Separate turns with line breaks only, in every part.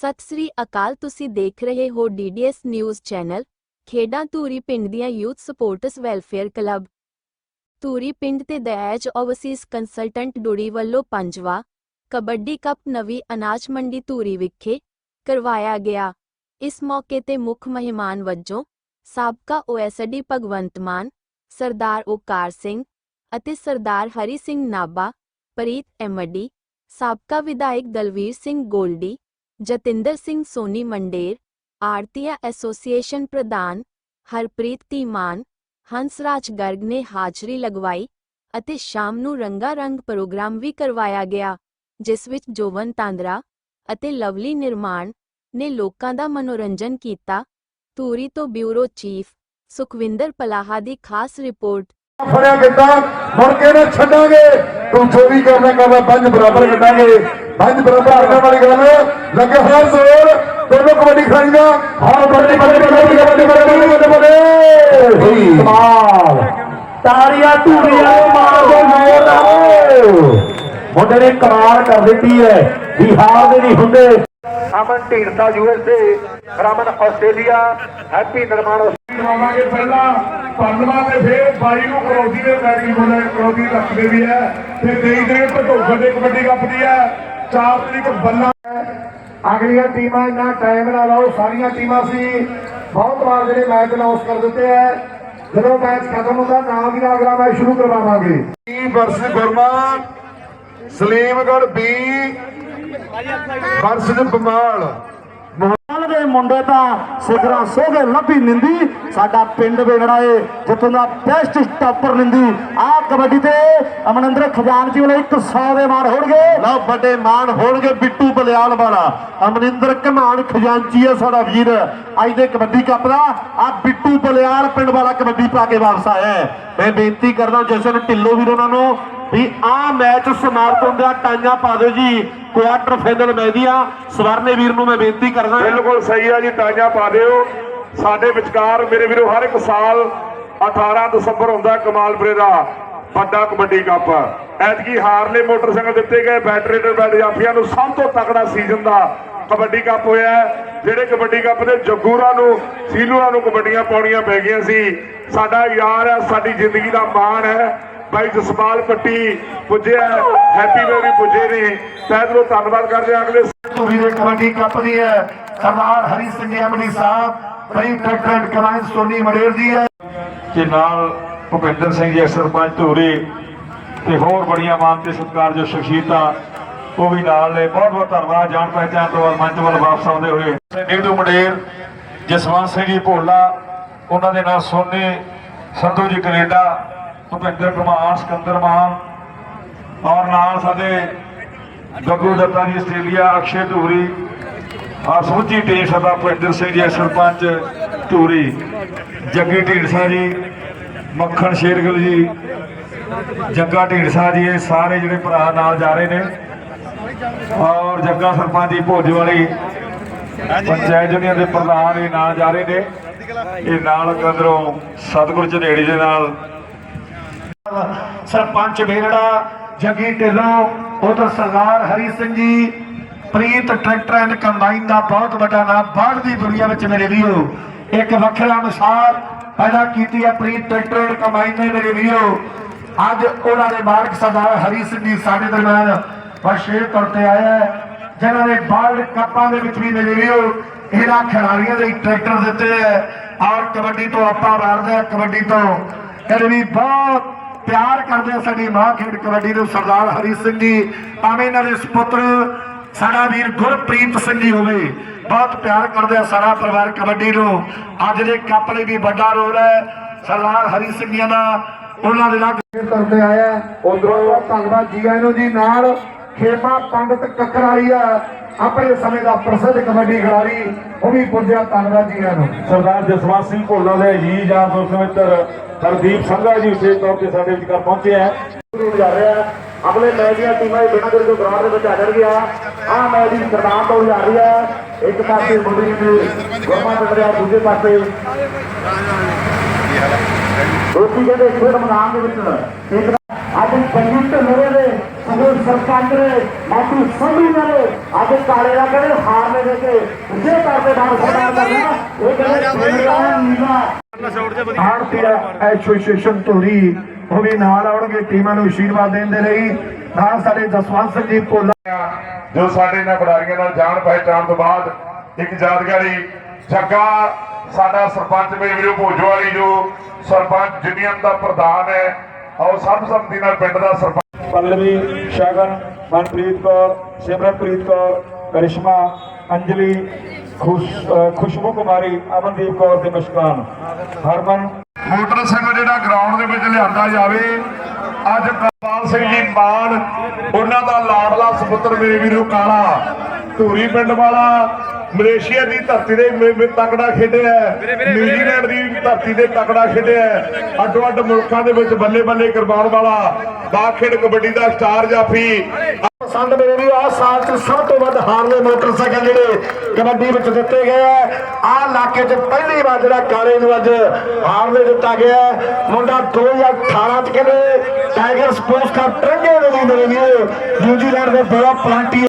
ਸਤਿ ਸ੍ਰੀ ਅਕਾਲ, ਤੁਸੀਂ ਦੇਖ ਰਹੇ ਹੋ ਡੀਡੀਐਸ ਨਿਊਜ਼ ਚੈਨਲ, ਖੇਡਾਂ ਧੂਰੀ ਪਿੰਡ ਦੀਆਂ youth sports welfare club. Dhuri ਪਿੰਡ ਤੇ ਦਇਆਜ ਓਵਰਸੀਜ਼ ਕੰਸਲਟੈਂਟ ਡੁੜੀ ਵੱਲੋਂ ਪੰਜਵਾਂ ਕਬੱਡੀ ਕੱਪ ਨਵੀਂ ਅਨਾਜ ਮੰਡੀ ਧੂਰੀ ਵਿਖੇ ਕਰਵਾਇਆ ਗਿਆ। ਇਸ ਮੌਕੇ ਤੇ ਮੁੱਖ ਮਹਿਮਾਨ ਵਜੋਂ ਸਾਬਕਾ ਓਐਸਡੀ ਭਗਵੰਤ ਮਾਨ, ਸਰਦਾਰ ਓਕਾਰ ਸਿੰਘ ਅਤੇ ਸਰਦਾਰ ਹਰੀ ਸਿੰਘ ਨਾਬਾ ਪ੍ਰੀਤ ਐਮਡੀ ਸਾਬਕਾ ਵਿਧਾਇਕ ਦਲਵੀਰ ਸਿੰਘ ਗੋਲਡੀ ਜਤਿੰਦਰ ਸਿੰਘ ਸੋਨੀ ਮੰਡੇਰ ਆੜਤੀਆ ਐਸੋਸੀਏਸ਼ਨ ਪ੍ਰਧਾਨ ਹਰਪ੍ਰੀਤ ਧੀਮਾਨ ਹੰਸਰਾਜ ਗਰਗ ਨੇ ਹਾਜ਼ਰੀ ਲਗਵਾਈ ਅਤੇ ਸ਼ਾਮ ਨੂੰ ਰੰਗਾ ਰੰਗ ਪ੍ਰੋਗਰਾਮ ਵੀ ਕਰਵਾਇਆ ਗਿਆ, ਜਿਸ ਵਿੱਚ ਜੋਵਨ ਤਾਂਦਰਾ ਅਤੇ ਲਵਲੀ ਨਿਰਮਾਣ ਨੇ ਲੋਕਾਂ ਦਾ ਮਨੋਰੰਜਨ ਕੀਤਾ। ਧੂਰੀ ਤੋਂ ਬਿਊਰੋ ਚੀਫ ਸੁਖਵਿੰਦਰ ਪਲਾਹਾ ਦੀ ਖਾਸ ਰਿਪੋਰਟ।
ਫੜਿਆ ਕਿੱਦਾਂ ਮੁੜ ਕੇ ਨਾ ਛੱਡਾਂਗੇ? ਤੂੰ ਜੋ ਵੀ ਕਰਨਾ ਕਰਨਾ ਪੰਜ ਬਰਾਬਰ ਕੱਢਾਂਗੇ। ਪੰਜ ਬਰਾਬਰ ਕਰਨ ਵਾਲੀ ਗੱਲ ਲੱਗੇ ਹੋਇਆ ਜ਼ੋਰ ਦੋਨੋਂ ਕਬੱਡੀ ਖਿਡਾਰੀ ਦਾ ਹਾਂ ਕਬੱਡੀ ਕਬੱਡੀ ਕਬੱਡੀ ਕਬੱਡੀ ਕਬੱਡੀ ਕਬੱਡੀ ਕਮਾਲ ਤਾੜੀਆਂ ਧੂੜੀਆਂ ਮਾਰ ਦੋ ਜ਼ੋਰ ਨਾਲ ਮੁੰਡੇ ਨੇ ਕਮਾਲ ਕਰ ਦਿੱਤੀ ਹੈ ਬਿਹਾਰ ਦੇ ਨਹੀਂ ਹੁੰਦੇ Aman Dhindsa USA Raman Australia Happy ਨਿਰਮਾਣ
ਕਰਾਵਾਂਗੇ ਪਹਿਲਾਂ ਪੰਨਵਾ ਤੇ ਫੇਰ ਬਾਈ ਨੂੰ ਕਰੋਦੀ ਦੇ ਪੈਰੀ ਬੋਲੇ ਕਰੋਦੀ ਰੱਖਦੇ ਵੀ ਹੈ ਤੇ ਦੇਈ ਦੇ ਭਟੋਗਰ ਦੇ ਕਬੱਡੀ ਕੱਪ ਦੀ ਹੈ ਚਾਰ ਤਰੀਕ ਬੱਲਾ
ਅਗਲੀਆਂ ਟੀਮਾਂ ਇੰਨਾ ਟਾਈਮ ਨਾ ਲਾਓ। ਸਾਰੀਆਂ ਟੀਮਾਂ ਸੀ। ਬਹੁਤ ਵਾਰ ਜਿਹੜੇ ਮੈਚ ਅਨਾਉਂਸ ਕਰ ਦਿੱਤੇ ਹੈ। ਜਦੋਂ ਮੈਚ ਖਤਮ ਹੁੰਦਾ, ਨਾਲ ਦੀ ਨਾਲ ਅਗਲਾ ਮੈਚ ਸ਼ੁਰੂ ਕਰਵਾਵਾਂਗੇ। ਈ ਵਰਸ ਗੁਰਮਾ ਸਲੀਮਗੜ ਬੀ ਵਰਸ ਬਮਾਲ
ਮੁੰਡੇ ਤਾਂ ਸਿਖਰਾਂ ਸੋਗੇ ਲੱਭੀ ਨਿੰਦੀ। ਸਾਡਾ ਪਿੰਡ ਵੇਗੜਾ ਏ, ਜਿੱਥੋਂ ਦਾ ਬੈਸਟ ਸਟਾਪਰ ਨਿੰਦੀ। ਆਹ ਕਬੱਡੀ ਤੇ ਅਮਨਿੰਦਰ ਖਜ਼ਾਨਚੀ ਵਾਲੇ 100 ਦੇ ਮਾਰ ਹੋਣਗੇ।
ਲਓ, ਵੱਡੇ ਮਾਨ ਹੋਣਗੇ ਬਿੱਟੂ ਬਲਿਆਲ ਵਾਲਾ। ਅਮਰਿੰਦਰ ਘਮਾਨ ਖਜ਼ਾਨਚੀ ਹੈ ਸਾਡਾ ਵੀਰ। ਅੱਜ ਦੇ ਕਬੱਡੀ ਕੱਪ ਦਾ ਆ ਬਿੱਟੂ ਬਲਿਆਲ ਪਿੰਡ ਵਾਲਾ ਕਬੱਡੀ ਪਾ ਕੇ ਵਾਪਸ ਆਇਆ ਮੈਂ ਬੇਨਤੀ ਕਰਦਾ ਜਸ਼ਨ ਢਿੱਲੋਂ ਵੀਰ ਉਹਨਾਂ ਨੂੰ ਵੀ ਆਹ ਮੈਚ ਸਮਾਪਤ ਹੁੰਦਾ ਟਾਈਆਂ ਪਾ ਦਿਓ ਜੀ ਕੁਆਟਰ ਫਾਈਨਲ ਮੈਦੀਆਂ ਸਵਰਨੇ ਵੀਰ ਨੂੰ ਮੈਂ ਬੇਨਤੀ ਕਰਦਾ
ਬਿਲਕੁਲ ਸਹੀ ਆ ਜੀ ਤਾਜਾ ਪਾ ਦਿਓ। ਸਾਡੇ ਵਿਚਕਾਰ ਮੇਰੇ ਵੀਰੋ, ਹਰ ਇੱਕ ਸਾਲ 18 ਦਸੰਬਰ ਹੁੰਦਾ ਕਮਾਲਪੁਰੇ ਦਾ ਵੱਡਾ ਕਬੱਡੀ ਕੱਪ। ਐਤਕੀ ਹਾਰਲੇ ਮੋਟਰਸਾਈਕਲ ਦਿੱਤੇ ਗਏ, ਬੈਟਰੀ ਬੈਟ ਜਾਫੀਆਂ ਨੂੰ ਸਭ ਤੋਂ ਤਕੜਾ ਸੀਜ਼ਨ ਦਾ ਕਬੱਡੀ ਕੱਪ ਹੋਇਆ ਜਿਹੜੇ ਕਬੱਡੀ ਕੱਪ ਦੇ ਜੱਗੂਰਾਂ ਨੂੰ ਸੀਲੂਆਂ ਨੂੰ ਕਬੱਡੀਆਂ ਪਾਉਣੀਆਂ ਪੈ ਗਈਆਂ ਸੀ। ਸਾਡਾ ਯਾਰ ਹੈ, ਸਾਡੀ ਜ਼ਿੰਦਗੀ ਦਾ ਮਾਣ ਹੈ। ਬਾਈ ਜਸਪਾਲ ਪੱਟੀ ਪੁੱਜਿਆ ਹੈਪੀ ਬੇਬੀ ਪੁੱਜੇ ਨੇ। ਤਹਿ ਧੰਨਵਾਦ ਕਰਦੇ ਹਾਂ। ਅਗਲੇ
ਧੂਰੀ ਦੇ ਕਬੱਡੀ ਕੱਪ ਦੀ ਹੈ। ਸਰਦਾਰ ਹਰੀ ਸਿੰਘ ਐਮਡੀ ਸਾਹਿਬ, ਬੜੀ ਟਰੈਕਟਰ ਕਮਾਂਡ ਸੋਨੀ ਮੜੇਰ ਦੀ ਹੈ।
ਤੇ ਨਾਲ ਭੁਪਿੰਦਰ ਸਿੰਘ ਜੀ ਸਰਪੰਚ ਧੂਰੀ ਤੇ ਹੋਰ ਬੜੀਆਂ ਮਾਨ ਤੇ ਸਤਿਕਾਰਯੋਗ ਸ਼ਖਸੀਅਤਾਂ, ਉਹ ਵੀ ਨਾਲ ਨੇ। ਬਹੁਤ ਬਹੁਤ ਧੰਨਵਾਦ। ਜਾਣ ਪਹਿਚਾਣ ਤੋਂ ਬਾਅਦ ਮੰਚ ਵੱਲ ਵਾਪਸ ਆਉਂਦੇ ਹੋਏ। ਨੀਡੂ ਮੰਡੇਰ, ਜਸਵੰਤ ਸਿੰਘ ਜੀ ਭੋਲਾ, ਉਹਨਾਂ ਦੇ ਨਾਲ ਸੋਨੇ ਸੰਧੂ ਜੀ ਕੈਨੇਡਾ ਭੁਪਿੰਦਰ ਕੁਮਾਰ, ਸਿਕੰਦਰ ਮਾਨ ਔਰ ਨਾਲ ਸਾਡੇ ਗੱਗੂ ਦੱਤਾ ਜੀ ਆਸਟ੍ਰੇਲੀਆ, ਅਕਸ਼ੇ ਧੂਰੀ ਔਰ ਸਮੁੱਚੀ ਟੀਮ ਸਰਦਾਰ ਭੁਪਿੰਦਰ ਸਿੰਘ ਜੀ, ਸਰਪੰਚ ਧੂਰੀ, ਜੱਗੀ ਢੀਂਡਸਾ ਜੀ, ਮੱਖਣ ਸ਼ੇਰਗਲ ਜੀ, ਜੱਗਾ ਢੀਂਡਸਾ ਜੀ, ਇਹ ਸਾਰੇ ਜਿਹੜੇ ਭਰਾ ਨਾਲ ਜਾ ਰਹੇ ਨੇ ਔਰ ਜੱਗਾ ਸਰਪੰਚ ਜੀ ਭੋਜ ਵਾਲੀ ਪੰਚਾਇਤ ਯੂਨੀਅਨ ਦੇ ਪ੍ਰਧਾਨ ਇਹ ਨਾਲ ਜਾ ਰਹੇ ਨੇ। ਇਹ ਨਾਲ ਕਦਰੋਂ ਸਤਿਗੁਰ ਝਨੇੜੀ ਦੇ ਨਾਲ
ਸਰਪੰਚ ਵੇਰੜਾ, ਜੱਗੀ ਢਿੱਲੋਂ, ਉਧਰ Sardar Hari Singh ji, Preet tractor and combine ਦਾ ਬਹੁਤ ਵੱਡਾ ਨਾਮ ਬਾਹਰ ਦੀ ਦੁਨੀਆ ਵਿੱਚ ਮੇਰੇ ਵੀਰੋ। ਇੱਕ ਵੱਖਰਾ ਮਿਸਾਲ ਪੈਦਾ ਕੀਤੀ ਹੈ ਪ੍ਰੀਤ ਟਰੈਕਟਰ ਐਂਡ ਕੰਬਾਈਨ ਨੇ ਮੇਰੇ ਵੀਰੋ। ਅੱਜ ਉਹਨਾਂ ਦੇ ਮਾਲਕ ਸਰਦਾਰ ਹਰੀ ਸਿੰਘ ਜੀ ਸਾਡੇ ਦਰਮਿਆਨ ਵਿਸ਼ੇਸ਼ ਤੌਰ ਤੇ ਆਇਆ ਹੈ, ਜਿਨ੍ਹਾਂ ਨੇ ਵਰਲਡ ਕੱਪਾਂ ਦੇ ਵਿੱਚ ਵੀ ਮੇਰੇ ਵੀਰੋ ਇਹਨਾਂ ਖਿਡਾਰੀਆਂ ਦੇ ਟਰੈਕਟਰ ਦਿੱਤੇ ਹੈ। ਔਰ ਕਬੱਡੀ ਤੋਂ ਆਪਾਂ ਵਾਰਦੇ ਹਾਂ, ਕਬੱਡੀ ਤੋਂ। ਇਹ ਵੀ ਬਹੁਤ ਪਿਆਰ ਕਰਦੇ ਸਾਡੀ ਮਾਂ ਖੇਡ ਕਬੱਡੀ ਨੂੰ ਸਰਦਾਰ ਹਰੀ ਸਿੰਘ ਜੀ। ਭਾਵੇਂ ਇਹਨਾਂ ਦੇ ਸੁਪੁੱਤਰ ਸਾਡਾ ਵੀਰ ਗੁਰਪ੍ਰੀਤ ਸਿੰਘ ਜੀ ਹੋਵੇ, ਬਹੁਤ ਪਿਆਰ ਕਰਦੇ ਆ ਸਾਰਾ ਪਰਿਵਾਰ ਕਬੱਡੀ ਨੂੰ। ਅੱਜ ਦੇ ਕੱਪ ਲਈ ਵੀ ਵੱਡਾ ਰੋਲ ਹੈ। ਸਰਦਾਰ ਹਰੀ ਸਿੰਘ ਜੀ ਦਾ ਉਹਨਾਂ ਦੇ ਨਾਲ ਕਰਦੇ ਆਇਆ ਉਧਰੋਂ ਧੰਨਵਾਦ ਜੀ ਆਇਆਂ ਨੂੰ ਜੀ ਨਾਲ। ਖੇਮਾ ਪੰਡਤ ਕਕਰਾਲੀਆ ਆਪਣੇ ਸਮੇਂ ਦਾ ਪ੍ਰਸਿੱਧ ਕਬੱਡੀ ਖਿਡਾਰੀ, ਉਹ ਵੀ ਪੁੱਜਿਆ। ਧੰਨਵਾਦ ਜੀ ਆਇਆਂ ਨੂੰ।
ਸਰਦਾਰ ਜਸਵੰਤ ਸਿੰਘ ਭੋਲਾ ਦੇ ਜੀ ਜਾਂ ਦੋਸਤ ਮਿੱਤਰ। ਹਰਦੀਪ ਸੰਘਾ ਜੀ ਵਿਸ਼ੇਸ਼ ਤੌਰ ਤੇ ਸਾਡੇ ਵਿਚਕਾਰ ਪਹੁੰਚੇ ਹੈ
ਜਾ ਰਿਹਾ ਹੈ। ਅਗਲੇ ਮੈਚ ਦੀਆਂ ਟੀਮਾਂ ਇਹ ਬਿਨਾਂ ਦੇ ਗਰਾਊਂਡ ਦੇ ਵਿੱਚ ਆ ਜਾਣਗੀਆਂ ਆਹ ਮੈਚ ਦੀ ਸਰਦਾਰ ਤੋਂ ਜਾ ਰਹੀ ਹੈ। ਇੱਕ ਪਾਸੇ ਮੁੰਡੀ ਦੀ ਗੁਰਮਾ ਪਿੰਡ ਆ, ਦੂਜੇ ਪਾਸੇ ਦੋਸਤੀ ਕਹਿੰਦੇ ਖੇਡ ਮੈਦਾਨ ਦੇ ਵਿੱਚ। ਇੱਕ ਅੱਜ ਪੰਜੀ ਢਿੱਲੋਂ ਦੇ
ਸਗੋਂ ਸਰਪੰਚ ਨੇ ਮਾਤੂ ਸੰਭੀ ਨੇ ਅੱਜ ਕਾਲੇ ਦਾ ਕਹਿੰਦੇ ਹਾਰ ਨੇ ਦੇ ਕੇ ਜੇ ਕਰਦੇ ਬਾਹਰ ਸਰਦਾਰ ਕਰਨਾ ਇਹ ਕਹਿੰਦੇ ਮੇਰਾ ਨੀਲਾ
ਆਰਤੀ ਐਸੋਸੀਏਸ਼ਨ ਧੂਰੀ ਉਹ ਵੀ ਨਾਲ ਆਉਣਗੇ ਟੀਮਾਂ ਨੂੰ ਆਸ਼ੀਰਵਾਦ ਦੇਣ ਦੇ ਲਈ। ਨਾਲ ਸਾਡੇ ਜਸਵੰਤ ਸਿੰਘ ਜੀ ਭੋਲਾ।
ਜੋ ਸਾਡੇ ਨਾਲ ਖਿਡਾਰੀਆਂ ਨਾਲ ਜਾਣ ਪਹਿਚਾਣ ਤੋਂ ਬਾਅਦ ਇੱਕ ਯਾਦਗਾਰੀ ਜੱਗਾ ਸਾਡਾ ਸਰਪੰਚ ਮੇਰੇ ਵੀਰੋ ਭੋਜੋ ਵਾਲੀ ਜੋ ਸਰਪੰਚ ਯੂਨੀਅਨ ਦਾ ਪ੍ਰਧਾਨ ਹੈ ਔਰ ਸਰਬਸੰਮਤੀ ਨਾਲ ਪਿੰਡ ਦਾ ਸਰਪੰਚ
ਪੱਲਵੀ, ਸ਼ਗਨ, ਮਨਪ੍ਰੀਤ ਕੌਰ, ਸਿਮਰਨਪ੍ਰੀਤ ਕੌਰ, ਕਰਿਸ਼ਮਾ, ਅੰਜਲੀ ਖੁਸ਼ਬੂ ਕੁਮਾਰੀ, ਅਮਨਦੀਪ ਕੌਰ ਤੇ ਮੁਸਕਾਨ। ਹਰਮਨ,
ਮੋਟਰਸਾਈਕਲ ਜਿਹੜਾ ਗਰਾਊਂਡ ਦੇ ਵਿੱਚ ਲਿਆਂਦਾ ਜਾਵੇ, ਅੱਜ ਕਰਪਾਲ ਸਿੰਘ ਜੀ ਮਾਨ, ਉਹਨਾਂ ਦਾ ਲਾਡਲਾ ਸੁਪੁੱਤਰ ਮੇਰੇ ਵੀਰੋ ਕਾਲਾ, ਧੂਰੀ ਪਿੰਡ ਵਾਲਾ ਮਲੇਸ਼ੀਆ ਦੀ ਧਰਤੀ ਦੇ ਤਕੜਾ ਖੇਡਿਆ ਹੈ। ਨਿਊਜ਼ੀਲੈਂਡ ਦੀ ਧਰਤੀ ਤੇ ਤਕੜਾ ਖੇਡਿਆ ਹੈ। ਅੱਡੋ ਅੱਡ ਮੁਲਕਾਂ ਦੇ ਵਿੱਚ ਬੱਲੇ ਬੱਲੇ ਕਰਵਾਉਣ ਵਾਲਾ ਬਾਖੇਡ ਕਬੱਡੀ ਦਾ ਸਟਾਰ ਜਾਫੀ
ਪਸੰਦ ਮੇਰੇ ਵੀ ਆਹ ਸਾਲ ਚ ਸਭ ਤੋਂ ਵੱਧ ਹਾਰਲੇ ਮੋਟਰਸਾਈਕਲ ਜਿਹੜੇ ਕਬੱਡੀ ਵਿੱਚ ਦਿੱਤੇ ਗਏ ਆ ਆਹ ਇਲਾਕੇ 'ਚ ਪਹਿਲੀ ਵਾਰ ਜਿਹੜਾ ਕਾਲੇ ਨੂੰ ਅੱਜ ਹਾਰਲੇ ਦਿੱਤਾ ਗਿਆ ਹੈ। ਮੁੰਡਾ 2018 ਚ ਕਹਿੰਦੇ ਟਾਈਗਰ ਸਪੋਰਟਸ ਕੱਪ ਟਰੰਗੇ ਦੇ ਲਈ ਮੇਰੇ ਵੀਰੋ ਨਿਊਜ਼ੀਲੈਂਡ ਦੇ ਬੜਾ ਪਲਾਂਟੀ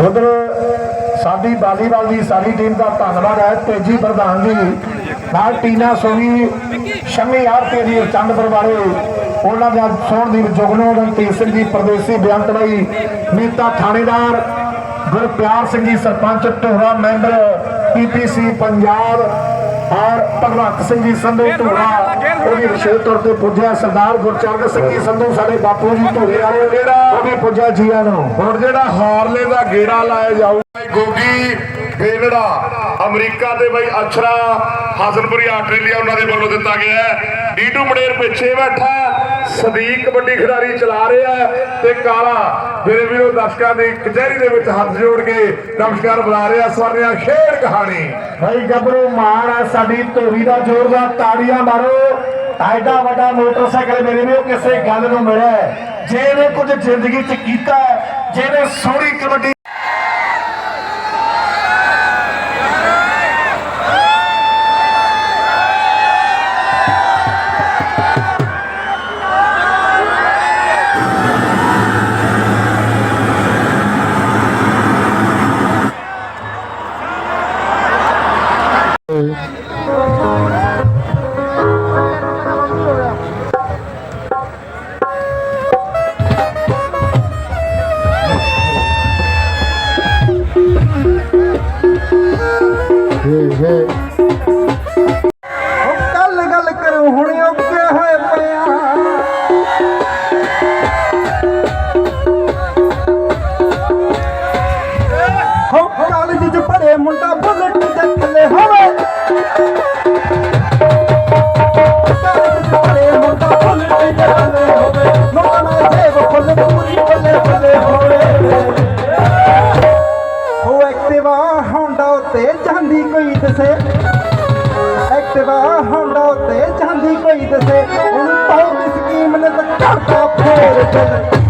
ਉਧਰ ਸਾਡੀ ਵਾਲੀਬਾਲ ਦੀ ਸਾਰੀ ਟੀਮ ਦਾ ਧੰਨਵਾਦ ਹੈ, ਤੇਜੀ ਪ੍ਰਧਾਨ ਜੀ। ਨਾਲ ਟੀਨਾ ਸੋਨੀ, ਸ਼ਮੀ ਆਰਤੀ ਜੀ ਚੰਦਪੁਰ ਵਾਲੇ ਉਹਨਾਂ ਦਾ ਸੋਹਣਦੀਪ ਜੁਗਨੋ, ਰਣਜੀਤ ਸਿੰਘ ਜੀ, ਪਰਦੇਸੀ ਬੇਅੰਤ ਲਈ ਨੀਤਾ ਥਾਣੇਦਾਰ, ਗੁਰਪਿਆਰ ਸਿੰਘ ਜੀ, ਸਰਪੰਚ, ਢੋਰਾ ਮੈਂਬਰ, ਪੀਪੀਸੀ ਪੰਜਾਬ, ਔਰ ਭਗਵੰਤ ਸਿੰਘ ਜੀ, ਸੰਧੂ ਢੋਰਾ। ਉਹ ਵੀ ਵਿਸ਼ੇਸ਼ ਤੌਰ ਤੇ ਪੁੱਜਿਆ ਸਰਦਾਰ ਗੁਰਚਰਨ ਸਿੰਘ ਜੀ ਸੰਧੂ ਸਾਡੇ ਬਾਪੂ ਜੀ ਢੋਰੇ ਵਾਲੇ। ਜਿਹੜਾ ਉਹ ਵੀ ਪੁੱਜਿਆ ਜੀਆਂ ਨੂੰ।
ਹੁਣ ਜਿਹੜਾ ਹਾਰਲੇ ਦਾ ਗੇੜਾ ਲਾਇਆ ਜਾਊਗਾ ਗੋਗੀ ਬੇਲੜਾ ਅਮਰੀਕਾ ਦੇ ਬਈ ਅਛਰਾ ਹਸਨਪੁਰੀ ਆਸਟ੍ਰੇਲੀਆ ਉਹਨਾਂ ਦੇ ਵੱਲੋਂ ਦਿੱਤਾ ਗਿਆ ਡੀਟੂ ਮੜੇਰ ਪਿੱਛੇ ਬੈਠਾ ਸਦੀਕ ਕਬੱਡੀ ਖਿਡਾਰੀ ਚਲਾ ਰਿਹਾ ਤੇ ਕਾਲਾ ਮੇਰੇ ਵੀਰੋ ਦਰਸ਼ਕਾਂ ਦੀ ਕਚਹਿਰੀ ਦੇ ਵਿੱਚ ਹੱਥ ਜੋੜ ਕੇ ਨਮਸਕਾਰ ਬੁਲਾ ਰਿਹਾ ਸਵਰਨਿਆ ਖੇਡ ਕਹਾਣੀ
ਭਾਈ ਗੱਭਰੂ ਮਾਣ ਆ ਸਾਡੀ ਧੋਰੀ ਦਾ ਜ਼ੋਰਦਾਰ ਤਾੜੀਆਂ ਮਾਰੋ ਐਡਾ ਵੱਡਾ ਮੋਟਰਸਾਈਕਲ ਮੇਰੇ ਵੀ ਉਹ ਕਿਸੇ ਗੱਲ ਨੂੰ ਮਿਲਿਆ ਹੈ। ਜੇ ਕੁਝ ਜ਼ਿੰਦਗੀ 'ਚ ਕੀਤਾ ਜਿਹਨੇ ਸੋਹਣੀ ਕਬੱਡੀ
ਕੱਲ ਗੱਲ ਕਰੋ ਹੁਣ ਹੋਂਡਾ ਜਾਂਦੀ ਕੋਈ ਦਸੇ। ਐਕਟਿਵਾ ਹੋਂਡਾ ਉੱਤੇ ਜਾਂਦੀ ਕੋਈ ਦਸੇ। ਹੁਣ ਪਾਉ ਦੀ ਸਕੀਮ ਨੇ ਤਾਂ ਕਰਦਾ ਫੇਰ ਚੱਲ
ਤੇ।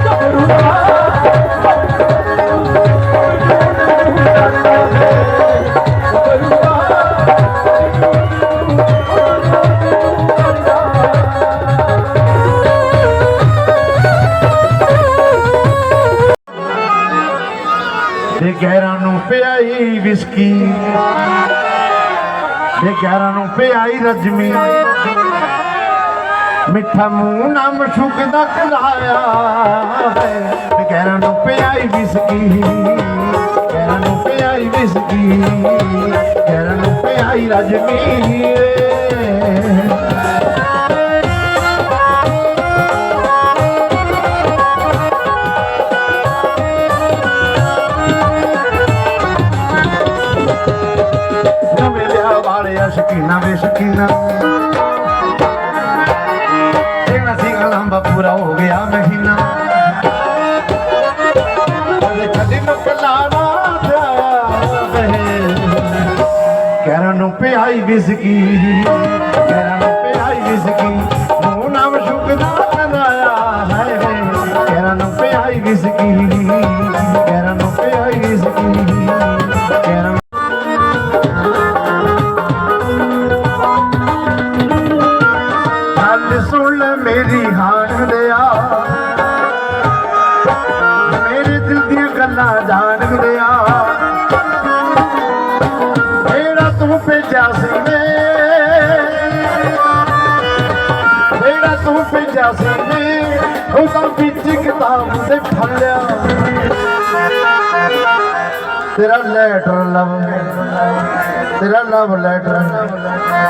ਗਹਿਰਾਂ ਨੂੰ ਪਿਆਈ ਵਿਸਕੀ। ਤੇ ਗਹਿਰਾਂ ਨੂੰ ਪਿਆਈ ਰਜਮੀ। ਮਿੱਠਾ ਮੂੰਹ ਨਾ ਮਸ਼ੂਕ ਦਾ ਕਲਾਇਆ ਤੇ ਗਹਿਰਾਂ ਨੂੰ ਪਿਆਈ ਵਿਸਕੀ। ਗਹਿਰਾਂ ਨੂੰ ਪਿਆਈ ਵਿਸਕੀ। ਗਹਿਰਾਂ ਨੂੰ ਪਿਆਈ ਰਜਮੀ। ਕਹਿਣ ਨੂੰ ਪਿਆਈ ਵਿਸਕੀ। ਕਹਿਣ ਨੂੰ ਪਿਆਈ ਵਿਸਕੀ। ਮੂੰਹ ਨਾਮ ਸ਼ੁਕਦਾ ਕਰਾਇਆ ਹਾਏ ਹਾਏ ਕਹਿਣ ਨੂੰ ਪਿਆਈ ਵਿਸਕੀ। ਕਹਿਣ ਨੂੰ ਪਿਆਈ ਵਿਸਕੀ। ਕਹਿਣ ਗੱਲ ਸੁਣ ਮੇਰੀ
ਹਾਣ ਦਿਆ। ਮੇਰੇ ਦਿਲ ਦੀਆਂ ਗੱਲਾਂ ਜਾਣ ਦਿਆ ਤੂੰ ਭੇਜਿਆ ਵਿੱਚ ਕਿਤਾਬ ਤੇ ਫੜਿਆ ਤੇਰਾ ਲੈਟਰ ਲਵ ਤੇਰਾ ਲਵ ਲੈਟਰ,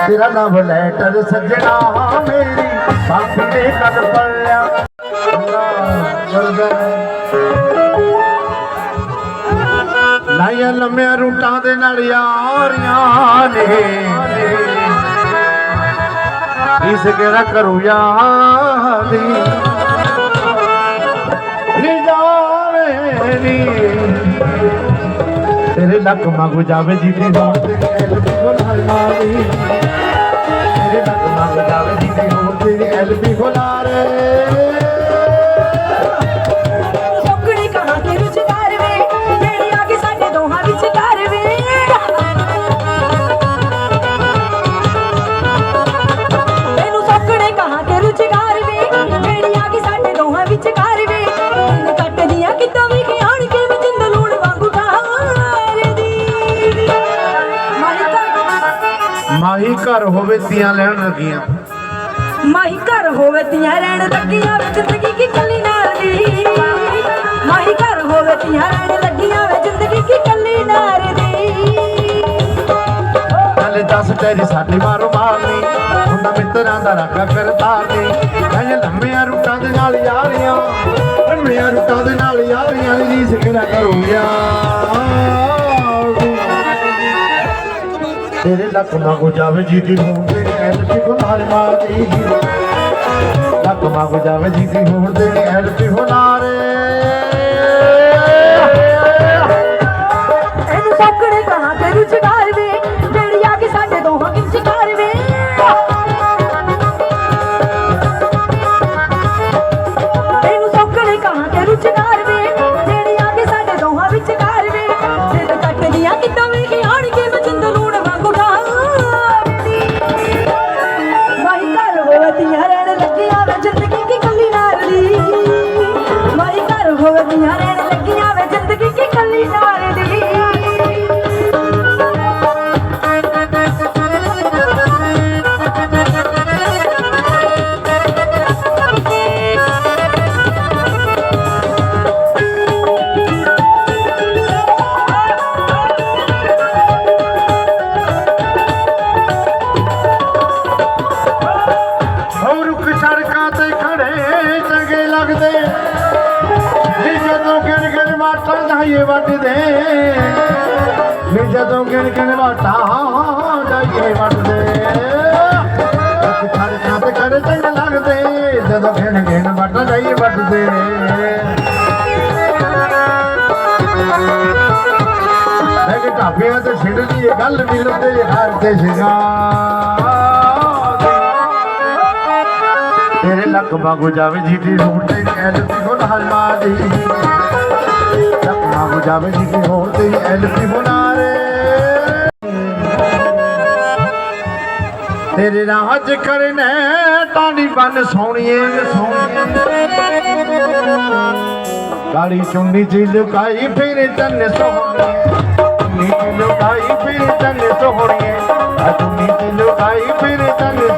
ਤੇਰਾ ਲਵ ਲੈਟਰ ਸੱਜਣਾ ਮੇਰੀ ਸਾਥੀ ਨੇ ਕਦ ਪੜਿਆ ਲਾਇਆ ਲੰਮਿਆਂ ਰੂਟਾਂ ਦੇ ਨਾਲ ਯਾਰੀਆਂ ਨੇ। ਇਸ ਕਿਹੜਾ ਕਰੂ ਯਾਦੀ ਨੀ? ਨੀ ਤੇਰੇ ਲੱਕ ਮੰਗ ਜਾਵੇ ਜੀ ਹੋਣ ਤੇ ਐਲ ਵੀ ਹੋਣਾ ਤੇਰੇ ਲੱਕ ਮੰਗ ਜਾਵੇ ਜੀ ਹੋਣ ਤੇ ਐਲ ਵੀ ਹੋਣਾ
ਮਾਹੀ ਘਰ
ਹੋਵੇ ਤੀਆਂ ਲੈਣ ਲੱਗੀਆਂ।
ਮਾਹੀ ਘਰ ਹੋਵੇ ਤੀਆਂ ਰਹਿਣ ਲੱਗੀਆਂ ਵੇ ਜ਼ਿੰਦਗੀ ਕੀ ਕੱਲੀ ਨਾਲ ਦੀ? ਮਾਹੀ ਘਰ ਹੋਵੇ ਤੀਆਂ ਰਹਿਣ ਲੱਗੀਆਂ ਵੇ ਜ਼ਿੰਦਗੀ ਕੀ ਕੱਲੀ ਨਾਲ ਦੀ?
ਚੱਲ ਦੱਸ ਤੇਰੀ ਸਾਡੀ ਮਾਰੋ ਮਾਰਨੀ ਹੁੰਦਾ ਮਿੱਤਰਾਂ ਦਾ ਰਾਖਾ ਕਰਤਾਰਨੀ ਕਹਿੰਦੇ ਲੰਮੀਆਂ ਰੂਟਾਂ ਦੇ ਨਾਲ ਯਾਰੀਆਂ ਲੰਮੀਆਂ ਰੂਟਾਂ ਦੇ ਨਾਲ ਯਾਰੀਆਂ ਦੀ ਸਿਕਰਾ ਕਰੋ ਤੇਰੇ ਲੱਕ ਮੰਗੋ ਜਾਵੇ ਜੀ ਦੀ ਹੋਣ ਦੇ ਐਲ ਪੀ ਗੁਨਾਰ ਮਾਰੀ ਲੱਕ ਮੰਗੋ ਜਾਵੇ ਜੀ ਦੀ ਹੋਣ ਦੇ ਐਲ ਪੀ ਹੁਨਾਰੇ
ਇਹਨੂੰ ਸੌਕੜੇ
ਵਾਟਾਂ ਜਾਈਏ ਵੱਟਦੇ ਰੁਕ ਸੜਕਾਂ ਤੇ ਖੜੇ ਲੱਗਦੇ ਜਦੋਂ ਗਿਣ ਗਿਣ ਵਾਟਾਂ ਜਾਈਏ ਵੱਟਦੇ ਮੈਂ ਢਾਬਿਆਂ ਤੇ ਛਿੜਦੀ ਇਹ ਗੱਲ ਮਿਲਦੇ ਹਰ ਤੇ ਸ਼ਿੰਗਾਰ ਤੇਰੇ ਲੱਕ ਵਾਂਗੂ ਜਾਵੇ ਜੀਤੀ ਹੋਣ ਤੇ ਐਲ ਪੀ ਹੋਣ ਹਲਮਾ ਦੀ। ਲੱਕ ਵਾਂਗੂ ਜਾਵੇ ਜੀ ਜੀਤੀ ਹੋਰ ਤੇ ਐਲ ਪੀ ਤੇਰੇ ਰਾਹ ਚ ਕਰਨੇ ਟਾਂਡੀ ਬੰਨ ਸੋਣੀਏ। ਸੋਣੀਏ ਕਾਲੀ ਚੁੰਨੀ ਚ ਲੁਕਾਈ, ਫਿਰ ਤਨ ਸੋਹਣੀਏ। ਚੁੰਨੀ ਚ ਲੁਕਾਈ, ਫਿਰ ਤਨ ਸੋਹਣੀਏ। ਆ ਚੁੰਨੀ ਲੁਕਾਈ, ਫਿਰ ਤਨ